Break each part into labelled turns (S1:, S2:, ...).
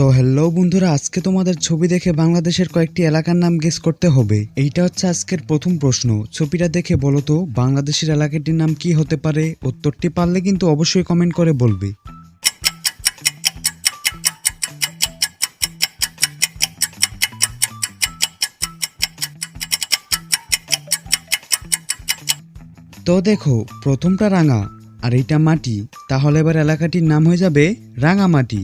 S1: তো হ্যালো বন্ধুরা, আজকে তোমাদের ছবি দেখে বাংলাদেশের কয়েকটি এলাকার নাম গেস করতে হবে। এইটা হচ্ছে আজকের প্রথম প্রশ্ন। ছবিটা দেখে বলো তো, বাংলাদেশের এলাকাটির নাম কি হতে পারে? উত্তরটি পারলে কিন্তু অবশ্যই কমেন্ট করে বলবে। তো দেখো, প্রথমটা রাঙা, আর এইটা মাটি। তাহলে এবার এলাকাটির নাম হয়ে যাবে রাঙামাটি।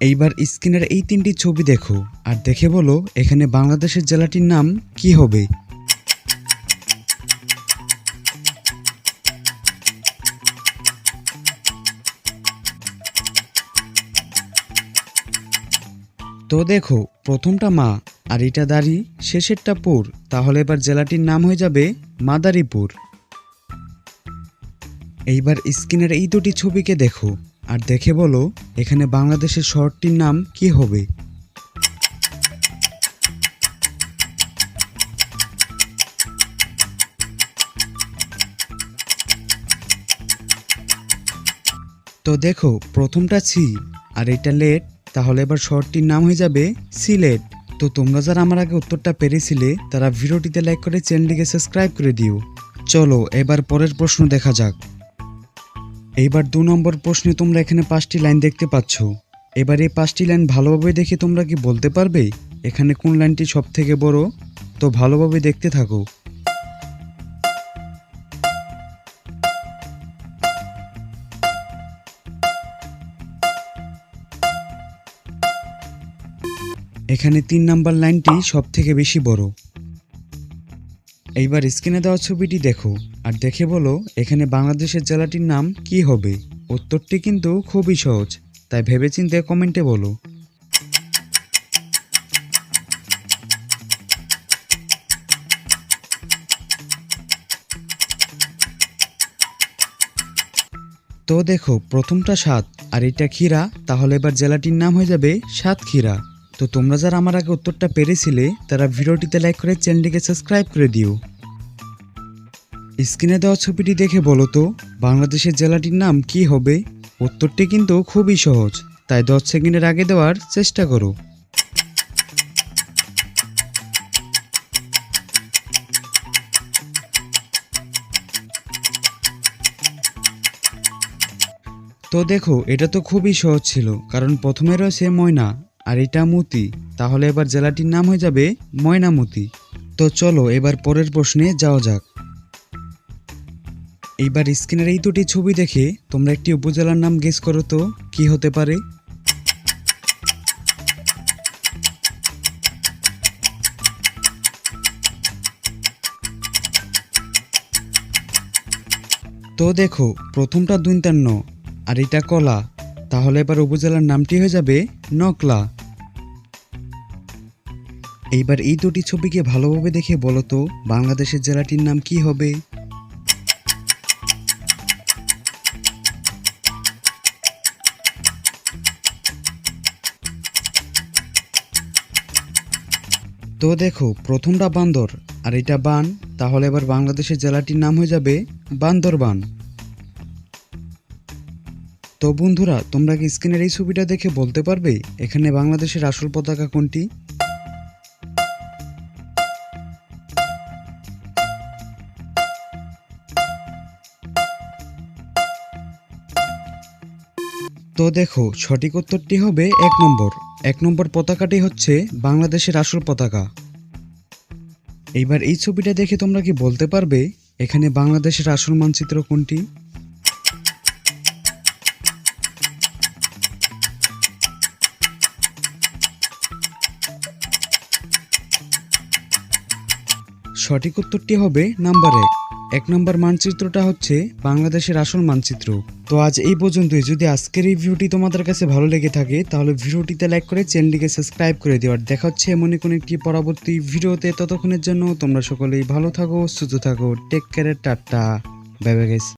S1: এইবার স্ক্রিনের এই তিনটি ছবি দেখো আর দেখে বলো এখানে বাংলাদেশের জেলাটির নাম কি হবে। তো দেখো, প্রথমটা মা আর এটা দাড়ি, শেষেরটা পুর। তাহলে এবার জেলাটির নাম হয়ে যাবে মাদারীপুর। এইবার স্ক্রিনের এই দুটি ছবিকে দেখো। আর দেখে বলো, এখানে বাংলাদেশের শহরটির নাম কি হবে? তো দেখো, প্রথমটা ছি, আর এটা লেট, তাহলে এবার শহরটির নাম হয়ে যাবে সিলেট। তো তোমরা যারা আমার আগে উত্তরটা পেরেছিলে, তারা ভিডিওটিতে লাইক করে চ্যানেলটিকে সাবস্ক্রাইব করে দিও। চলো, এবার পরের প্রশ্ন দেখা যাক। এইবার দু নম্বর প্রশ্নে তোমরা এখানে পাঁচটি লাইন দেখতে পাচ্ছ। এবার এই পাঁচটি লাইন ভালোভাবে দেখে তোমরা কি বলতে পারবে? এখানে কোন লাইনটি সব থেকে বড়? তো ভালোভাবে দেখতে থাকো। এখানে তিন নাম্বার লাইনটি সব থেকে বেশি বড়। এইবার স্ক্রিনে দেওয়া ছবিটি দেখো আর দেখে বলো এখানে বাংলাদেশের জেলাটির নাম কি হবে। উত্তরটি কিন্তু খুবই সহজ, তাই ভেবেচিন্তে কমেন্টে বলো। তো দেখো, প্রথমটা সাত, আর এটা ক্ষীরা, তাহলে এবার জেলাটির নাম হয়ে যাবে সাতক্ষীরা। তো তোমরা যারা আমার আগে উত্তরটা পেরেছিলে, তারা ভিডিওটিতে লাইক করে চ্যানেলটিকে সাবস্ক্রাইব করে দিও। স্ক্রিনে দেওয়া ছবিটি দেখে বলো তো, বাংলাদেশের জেলাটির নাম কি হবে? উত্তরটি কিন্তু খুবই সহজ, তাই দশ সেকেন্ডের আগে দেওয়ার চেষ্টা করো। তো দেখো, এটা তো খুবই সহজ ছিল, কারণ প্রথমে রয়েছে ময়না। আর এটা মতি। তাহলে এবার জেলাটির নাম হয়ে যাবে ময়নামতি। তো চলো এবার পরের প্রশ্নে যাওয়া যাক। এইবার স্ক্রিনের এই দুটি ছবি দেখে তোমরা একটি উপজেলার নাম গেস করো তো, কি হতে পারে? তো দেখো, প্রথমটা দুইতান্ন, আর এটা কলা। তাহলে এবার উপজেলার নামটি হয়ে যাবে নকলা। এইবার এই দুটি ছবিকে ভালোভাবে দেখে বলো তো, বাংলাদেশের জেলাটির নাম কি হবে? তো দেখো, প্রথমটা বান্দর, আর এটা বান, তাহলে এবার বাংলাদেশের জেলাটির নাম হয়ে যাবে বান্দরবান। তো বন্ধুরা, তোমরা কি স্ক্রিনের এই ছবিটা দেখে বলতে পারবে, এখানে বাংলাদেশের আসল পতাকা কোনটি? তো দেখো, সঠিক উত্তরটি হবে এক নম্বর। এক নম্বর পতাকাটি হচ্ছে বাংলাদেশের আসল পতাকা। এইবার এই ছবিটা দেখে তোমরা কি বলতে পারবে, এখানে বাংলাদেশের আসল মানচিত্র কোনটি? সঠিক উত্তরটি হবে নাম্বার এক। এক নম্বর মানচিত্রটা হচ্ছে বাংলাদেশের আসল মানচিত্র। তো আজ এই পর্যন্তই। যদি আজকের এই ভিডিওটি তোমাদের কাছে ভালো লেগে থাকে, তাহলে ভিডিওটিতে লাইক করে চ্যানেলটিকে সাবস্ক্রাইব করে দেওয়ার দেখা হচ্ছে এমনই কোনো একটি পরবর্তী ভিডিওতে। ততক্ষণের জন্য তোমরা সকলেই ভালো থাকো, সুস্থ থাকো। Take care tata. Bye bye guys